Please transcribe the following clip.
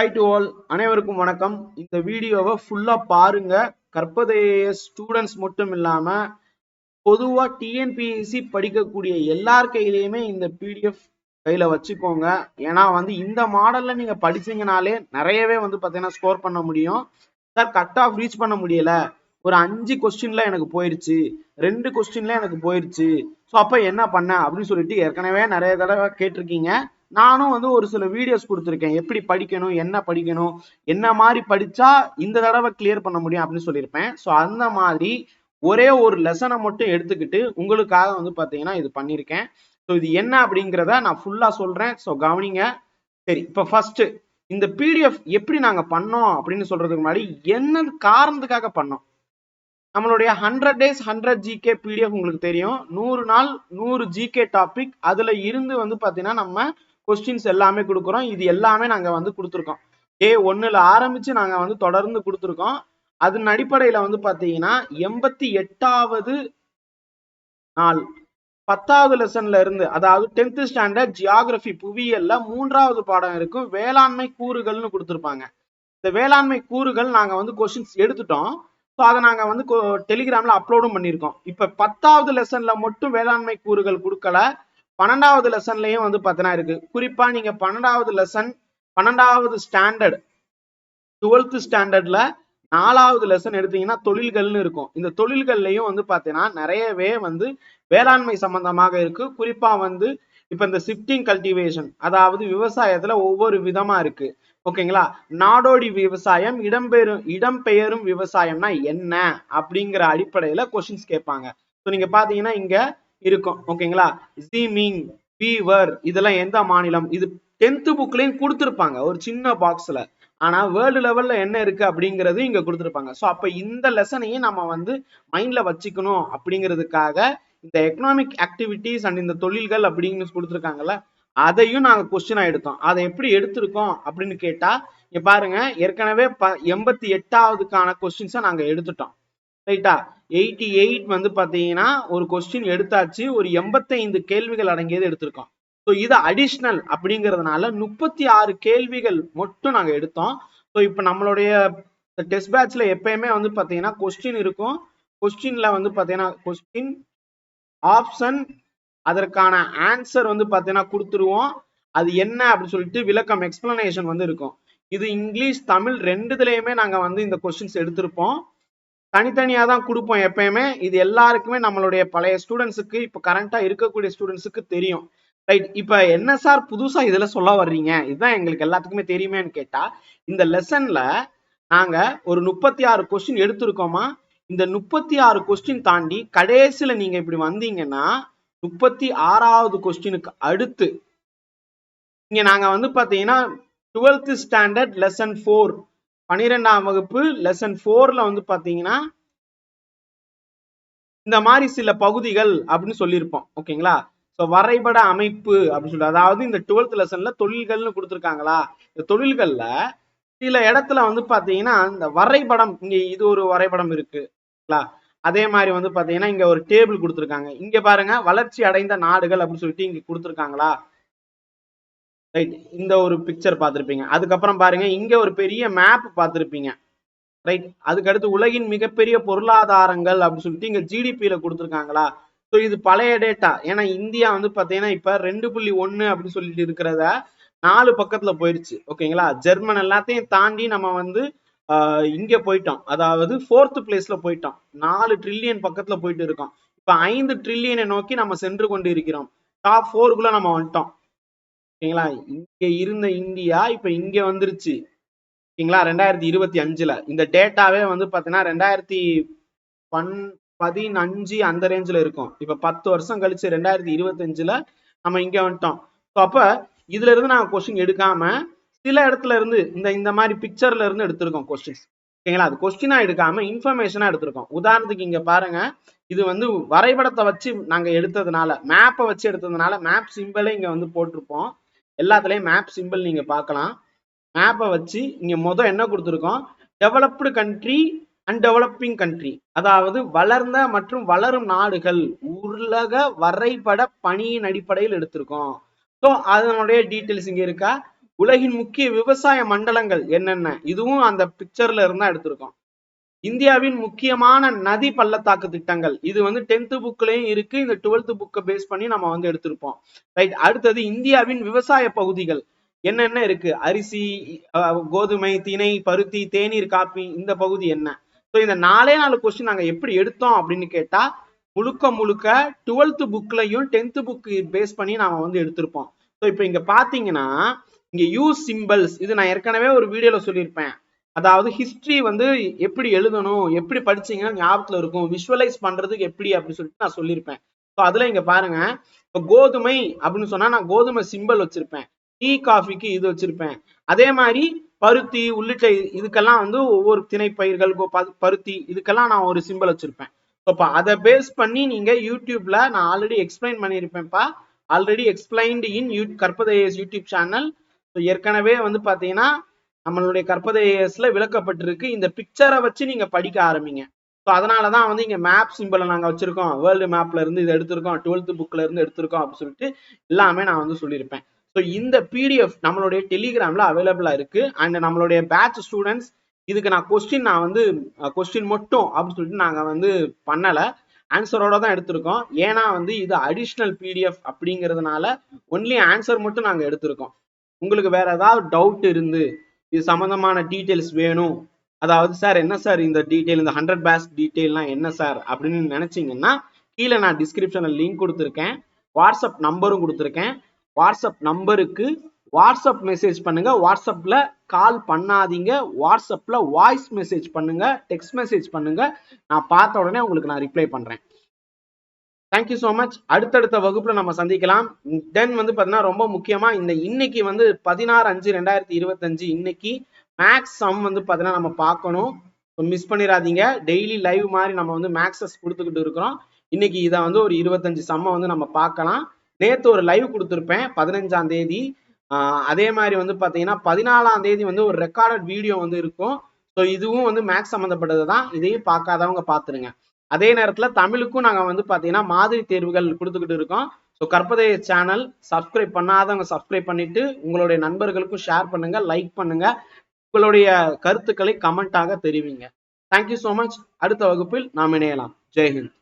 High to all அனைவருக்கும் வணக்கம். இந்த வீடியோவை ஃபுல்லாக பாருங்க. கற்பதைய ஸ்டூடெண்ட்ஸ் மட்டும் இல்லாமல் பொதுவாக டிஎன்பிஎஸ்சி படிக்கக்கூடிய எல்லார் கையிலையுமே இந்த பிடிஎஃப் கையில் வச்சுக்கோங்க. ஏன்னா வந்து இந்த மாடலில் நீங்கள் படிச்சீங்கனாலே நிறையவே வந்து பார்த்தீங்கன்னா ஸ்கோர் பண்ண முடியும். சார் கட் ஆஃப் ரீச் பண்ண முடியல. ஒரு அஞ்சு கொஸ்டின்ல எனக்கு போயிடுச்சு ரெண்டு கொஸ்டின்ல எனக்கு போயிருச்சு. ஸோ அப்போ என்ன பண்ண? அப்படின்னு சொல்லிட்டு ஏற்கனவே நிறைய தடவை கேட்டிருக்கீங்க. நானும் வந்து ஒரு சில வீடியோஸ் கொடுத்துருக்கேன். எப்படி படிக்கணும் என்ன படிக்கணும் என்ன மாதிரி படிச்சா இந்த தடவை கிளியர் பண்ண முடியும் அப்படின்னு சொல்லியிருப்பேன். ஸோ அந்த மாதிரி ஒரே ஒரு லெசனை மட்டும் எடுத்துக்கிட்டு உங்களுக்காக வந்து பார்த்தீங்கன்னா இது பண்ணியிருக்கேன். ஸோ இது என்ன அப்படிங்கிறத நான் ஃபுல்லாக சொல்கிறேன் ஸோ கவனிங்க. சரி இப்போ ஃபஸ்ட்டு இந்த பிடிஎஃப் எப்படி நாங்கள் பண்ணோம் அப்படின்னு சொல்றதுக்கு முன்னாடி என்ன காரணத்துக்காக பண்ணோம்? நம்மளுடைய hundred days hundred GK PDF உங்களுக்கு தெரியும். நூறு நாள் நூறு ஜிகே டாபிக் அதில் இருந்து வந்து பார்த்தீங்கன்னா நம்ம கொஸ்டின்ஸ் எல்லாமே கொடுக்குறோம். இது எல்லாமே நாங்க வந்து கொடுத்துருக்கோம். ஏ ஒன்றில் ஆரம்பிச்சு நாங்க வந்து தொடர்ந்து கொடுத்துருக்கோம். அதன் அடிப்படையில வந்து பாத்தீங்கன்னா எண்பத்தி எட்டாவது நாள் பத்தாவது லெசன்ல இருந்து அதாவது டென்த் ஸ்டாண்டர்ட் ஜியாகிரபி புவியியல்ல மூன்றாவது பாடம் இருக்கும் வேளாண்மை கூறுகள்னு கொடுத்துருப்பாங்க. இந்த வேளாண்மை கூறுகள் நாங்க வந்து கொஸ்டின்ஸ் எடுத்துட்டோம். ஸோ அதை நாங்க வந்து டெலிகிராம்ல அப்லோடும் பண்ணியிருக்கோம். இப்ப பத்தாவது லெசன்ல மட்டும் வேளாண்மை கூறுகள் கொடுக்கல. பன்னெண்டாவது லெசன்லயும் வந்து பார்த்தனா இருக்கு. குறிப்பா நீங்க பன்னெண்டாவது லெசன் பன்னெண்டாவது ஸ்டாண்டர்ட் டுவெல்த் ஸ்டாண்டர்ட்ல நாலாவது லெசன் எடுத்தீங்கன்னா தொழில்கள்னு இருக்கும். இந்த தொழில்கள்லயும் வந்து பாத்தீங்கன்னா நிறையவே வந்து வேளாண்மை சம்பந்தமாக இருக்கு. குறிப்பா வந்து இப்ப இந்த சிப்டிங் கல்டிவேஷன் அதாவது விவசாயத்துல ஒவ்வொரு விதமா இருக்கு. ஓகேங்களா? நாடோடி விவசாயம் இடம்பெயரும் இடம்பெயரும் விவசாயம்னா என்ன? அப்படிங்கிற அடிப்படையில கொஸ்டின்ஸ் கேட்பாங்க. ஸோ நீங்க பாத்தீங்கன்னா இங்க இருக்கும். ஓகேங்களா? ஜீமிங் பீவர் இதெல்லாம் எந்த மாநிலம்? இது டென்த் புக்லையும் கொடுத்துருப்பாங்க. ஒரு சின்ன பாக்ஸ்ல ஆனா வேர்ல்டு லெவல்ல என்ன இருக்கு அப்படிங்கிறது இங்க கொடுத்துருப்பாங்க. ஸோ அப்ப இந்த லெசனையும் நம்ம வந்து மைண்ட்ல வச்சுக்கணும் அப்படிங்கிறதுக்காக இந்த எக்கனாமிக் ஆக்டிவிட்டிஸ் அண்ட் இந்த தொழில்கள் அப்படின்னு கொடுத்துருக்காங்கல்ல அதையும் நாங்க கொஸ்டினா எடுத்தோம். அதை எப்படி எடுத்திருக்கோம் அப்படின்னு கேட்டா இங்க பாருங்க. ஏற்கனவே ப எண்பத்தி எட்டாவதுக்கான கொஸ்டின்ஸை நாங்க எடுத்துட்டோம். ரைட்டா எயிட்டி எயிட் வந்து பார்த்தீங்கன்னா ஒரு கொஸ்டின் எடுத்தாச்சு ஒரு எண்பத்தைந்து கேள்விகள் அடங்கியது எடுத்திருக்கோம். ஸோ இது அடிஷ்னல் அப்படிங்கிறதுனால முப்பத்தி ஆறு கேள்விகள் மட்டும் நாங்கள் எடுத்தோம். ஸோ இப்போ நம்மளுடைய டெஸ்ட் பேட்ச்ல எப்பயுமே வந்து பார்த்தீங்கன்னா கொஸ்டின் இருக்கும். கொஸ்டின்ல வந்து பார்த்தீங்கன்னா கொஸ்டின் ஆப்ஷன் அதற்கான ஆன்சர் வந்து பார்த்தீங்கன்னா கொடுத்துருவோம். அது என்ன அப்படின்னு சொல்லிட்டு விளக்கம் எக்ஸ்பிளனேஷன் வந்து இருக்கும். இது இங்கிலீஷ் தமிழ் ரெண்டுதுலேயுமே நாங்கள் வந்து இந்த கொஸ்டின்ஸ் எடுத்திருப்போம். தனித்தனியாக தான் கொடுப்போம் எப்பயுமே. இது எல்லாருக்குமே நம்மளுடைய பழைய ஸ்டூடெண்ட்ஸுக்கு இப்போ கரண்ட்டாக இருக்கக்கூடிய ஸ்டூடெண்ட்ஸுக்கு தெரியும். ரைட் இப்போ என்ன சார் புதுசாக இதில் சொல்ல வர்றீங்க. இதுதான் எங்களுக்கு எல்லாத்துக்குமே தெரியுமேன்னு கேட்டால் இந்த லெசனில் நாங்கள் ஒரு முப்பத்தி ஆறு கொஸ்டின் எடுத்திருக்கோமா? இந்த முப்பத்தி ஆறு கொஸ்டின் தாண்டி கடைசியில் நீங்கள் இப்படி வந்தீங்கன்னா முப்பத்தி ஆறாவது கொஸ்டினுக்கு அடுத்து இங்கே நாங்கள் வந்து பார்த்தீங்கன்னா டுவெல்த்து ஸ்டாண்டர்ட் லெசன் ஃபோர் பனிரெண்டாம் வகுப்பு லெசன் ஃபோர்ல வந்து பாத்தீங்கன்னா இந்த மாதிரி சில பகுதிகள் அப்படின்னு சொல்லியிருப்போம். ஓகேங்களா? ஸோ வரைபட அமைப்பு அப்படின்னு சொல்லி அதாவது இந்த டுவெல்த் லெசன்ல தொழில்கள்னு கொடுத்துருக்காங்களா? இந்த தொழில்கள்ல சில இடத்துல வந்து பாத்தீங்கன்னா இந்த வரைபடம் இங்க இது ஒரு வரைபடம் இருக்குங்களா அதே மாதிரி வந்து பாத்தீங்கன்னா இங்க ஒரு டேபிள் கொடுத்துருக்காங்க. இங்க பாருங்க வளர்ச்சி அடைந்த நாடுகள் அப்படின்னு சொல்லிட்டு இங்க கொடுத்துருக்காங்களா? ரைட் இந்த ஒரு பிக்சர் பார்த்துருப்பீங்க. அதுக்கப்புறம் பாருங்க இங்க ஒரு பெரிய மேப் பார்த்துருப்பீங்க. ரைட் அதுக்கடுத்து உலகின் மிகப்பெரிய பொருளாதாரங்கள் அப்படின்னு சொல்லிட்டு இங்க ஜிடிபியில கொடுத்துருக்காங்களா? ஸோ இது பழைய டேட்டா ஏன்னா இந்தியா வந்து பார்த்தீங்கன்னா இப்போ ரெண்டு புள்ளி ஒன்னு அப்படின்னு சொல்லிட்டு இருக்கிறத நாலு பக்கத்தில் போயிடுச்சு ஓகேங்களா ஜெர்மன் எல்லாத்தையும் தாண்டி நம்ம வந்து இங்கே போயிட்டோம். அதாவது ஃபோர்த் பிளேஸில் போயிட்டோம். நாலு ட்ரில்லியன் பக்கத்தில் போயிட்டு இருக்கோம். இப்போ ஐந்து ட்ரில்லியனை நோக்கி நம்ம சென்று கொண்டு இருக்கிறோம். டாப் ஃபோருக்குள்ளே நம்ம வந்துட்டோம். ஓகேங்களா? இங்க இருந்த இந்தியா இப்ப இங்க வந்துருச்சு. ஓகேங்களா? ரெண்டாயிரத்தி இருபத்தி அஞ்சுல. இந்த டேட்டாவே வந்து பாத்தீங்கன்னா ரெண்டாயிரத்தி பன் பதினஞ்சு அந்த ரேஞ்சில் இருக்கும். இப்போ பத்து வருஷம் கழிச்சு ரெண்டாயிரத்தி இருபத்தஞ்சில் நம்ம இங்கே வந்துட்டோம். ஸோ அப்போ இதுல இருந்து நாங்கள் கொஸ்டின் எடுக்காம சில இடத்துல இருந்து இந்த இந்த மாதிரி பிக்சர்ல இருந்து எடுத்திருக்கோம் கொஸ்டின்ஸ் ஓகேங்களா? அது கொஸ்டினா எடுக்காம இன்ஃபர்மேஷனா எடுத்திருக்கோம். உதாரணத்துக்கு இங்க பாருங்க. இது வந்து வரைபடத்தை வச்சு நாங்க எடுத்ததுனால மேப்பை வச்சு எடுத்ததுனால மேப் சிம்பிளே இங்க வந்து போட்டிருப்போம். எல்லாத்துலேயும் மேப் சிம்பிள் நீங்கள் பார்க்கலாம். மேப்பை வச்சு இங்கே மொதல் என்ன கொடுத்துருக்கோம்? Developed country and developing country அதாவது வளர்ந்த மற்றும் வளரும் நாடுகள். உலக வரைபட பணியின் அடிப்படையில் எடுத்திருக்கோம். ஸோ அதனுடைய டீட்டெயில்ஸ் இங்கே இருக்கா? உலகின் முக்கிய விவசாய மண்டலங்கள் என்னென்ன? இதுவும் அந்த பிக்சர்ல இருந்தா எடுத்திருக்கோம். இந்தியாவின் முக்கியமான நதி பள்ளத்தாக்கு திட்டங்கள். இது வந்து டென்த்து புக்லயும் இருக்கு. இந்த டுவெல்த் புக்கை பேஸ் பண்ணி நம்ம வந்து எடுத்திருப்போம். ரைட் அடுத்தது இந்தியாவின் விவசாய பகுதிகள். என்னென்ன இருக்கு? அரிசி கோதுமை திணை பருத்தி தேநீர் காப்பி இந்த பகுதி என்ன? ஸோ இந்த நாலே நாலு கொஸ்டின் நாங்கள் எப்படி எடுத்தோம் அப்படின்னு கேட்டா முழுக்க முழுக்க டுவெல்த்து புக்லையும் டென்த்து புக்கு பேஸ் பண்ணி நாம வந்து எடுத்திருப்போம். ஸோ இப்போ இங்க பாத்தீங்கன்னா இங்க யூஸ் சிம்பிள்ஸ் இது நான் ஏற்கனவே ஒரு வீடியோல சொல்லியிருப்பேன். அதாவது ஹிஸ்ட்ரி வந்து எப்படி எழுதணும் எப்படி படிச்சீங்கன்னா ஞாபகத்துல இருக்கும். விஷுவலைஸ் பண்றதுக்கு எப்படி அப்படின்னு சொல்லிட்டு நான் சொல்லியிருப்பேன். ஸோ அதுல இங்க பாருங்க. இப்போ கோதுமை அப்படின்னு சொன்னா நான் கோதுமை சிம்பிள் வச்சிருப்பேன். டீ காஃபிக்கு இது வச்சிருப்பேன். அதே மாதிரி பருத்தி உள்ளிட்ட இதுக்கெல்லாம் வந்து ஒவ்வொரு திணைப்பயிர்கள் பருத்தி இதுக்கெல்லாம் நான் ஒரு சிம்பிள் வச்சிருப்பேன். இப்போ அதை பேஸ் பண்ணி நீங்க யூடியூப்ல நான் ஆல்ரெடி எக்ஸ்பிளைன் பண்ணியிருப்பேன்ப்பா. ஆல்ரெடி எக்ஸ்பிளைன்டு இன் யூ கற்பதையஸ் யூடியூப் சேனல் ஏற்கனவே வந்து பாத்தீங்கன்னா நம்மளுடைய கற்பதையஸ்ல விளக்கப்பட்டிருக்கு. இந்த பிக்சரை வச்சு நீங்க படிக்க ஆரம்பிங்க. ஸோ அதனாலதான் வந்து இங்கே மேப் சிம்பிளை நாங்கள் வச்சுருக்கோம். வேர்ல்டு மேப்ல இருந்து இதை எடுத்திருக்கோம். டுவெல்த்து புக்கில் இருந்து எடுத்திருக்கோம் அப்படின்னு சொல்லிட்டு எல்லாமே நான் வந்து சொல்லியிருப்பேன். ஸோ இந்த பிடிஎஃப் நம்மளுடைய டெலிகிராம்ல அவைலபிளாக இருக்குது அண்ட் நம்மளுடைய பேட்ச் ஸ்டூடெண்ட்ஸ் இதுக்கு நான் கொஸ்டின் நான் வந்து கொஸ்டின் மட்டும் அப்படின்னு சொல்லிட்டு நாங்கள் வந்து பண்ணலை. ஆன்சரோட தான் எடுத்திருக்கோம். ஏன்னா வந்து இது அடிஷ்னல் பிடிஎஃப் அப்படிங்கிறதுனால ஒன்லி ஆன்சர் மட்டும் நாங்கள் எடுத்திருக்கோம். உங்களுக்கு வேற ஏதாவது டவுட் இருந்து இது சம்பந்தமான டீட்டெயில்ஸ் வேணும். அதாவது சார் என்ன சார் இந்த டீட்டெயில் இந்த ஹண்ட்ரட் பேஸ் டீட்டெயில்லாம் என்ன சார்? அப்படின்னு நினச்சிங்கன்னா கீழே நான் டிஸ்கிரிப்ஷனில் லிங்க் கொடுத்துருக்கேன். வாட்ஸ்அப் நம்பரும் கொடுத்துருக்கேன். வாட்ஸ்அப் நம்பருக்கு வாட்ஸ்அப் மெசேஜ் பண்ணுங்க. வாட்ஸ்அப்பில் கால் பண்ணாதீங்க. வாட்ஸ்அப்பில் வாய்ஸ் மெசேஜ் பண்ணுங்க. டெக்ஸ்ட் மெசேஜ் பண்ணுங்க. நான் பார்த்த உடனே உங்களுக்கு நான் ரிப்ளை பண்ணுறேன் தேங்க்யூ ஸோ மச் அடுத்தடுத்த வகுப்புல நம்ம சந்திக்கலாம். தென் வந்து பார்த்தீங்கன்னா ரொம்ப முக்கியமா இந்த இன்னைக்கு வந்து பதினாறு அஞ்சு ரெண்டாயிரத்தி இருபத்தஞ்சு இன்னைக்கு மேக்ஸ் சம் வந்து பார்த்தீங்கன்னா நம்ம பார்க்கணும். மிஸ் பண்ணிடாதீங்க டெய்லி லைவ் மாதிரி நம்ம வந்து மேக்ஸஸ் கொடுத்துக்கிட்டு இருக்கிறோம். இன்னைக்கு இதை வந்து ஒரு இருபத்தஞ்சு சம்மை வந்து நம்ம பார்க்கலாம். நேற்று ஒரு லைவ் கொடுத்துருப்பேன் பதினஞ்சாம் தேதி. அதே மாதிரி வந்து பார்த்தீங்கன்னா பதினாலாம் தேதி வந்து ஒரு ரெக்கார்டட் வீடியோ வந்து இருக்கும். ஸோ இதுவும் வந்து மேக்ஸ் சம்மந்தப்பட்டது தான் இதையும் பார்க்காதவங்க பார்த்துருங்க. அதே நேரத்தில் தமிழுக்கும் நாங்கள் வந்து பார்த்தீங்கன்னா மாதிரி தேர்வுகள் கொடுத்துக்கிட்டு இருக்கோம். ஸோ கற்பதைய சேனல் சப்ஸ்கிரைப் பண்ணாதவங்க சப்ஸ்கிரைப் பண்ணிட்டு உங்களுடைய நண்பர்களுக்கும் ஷேர் பண்ணுங்க லைக் பண்ணுங்க. உங்களுடைய கருத்துக்களை கமெண்டாக தெரிவிங்க. தேங்க்யூ ஸோ மச் அடுத்த வகுப்பில் நாம் இணையலாம். ஜெய்ஹிந்த்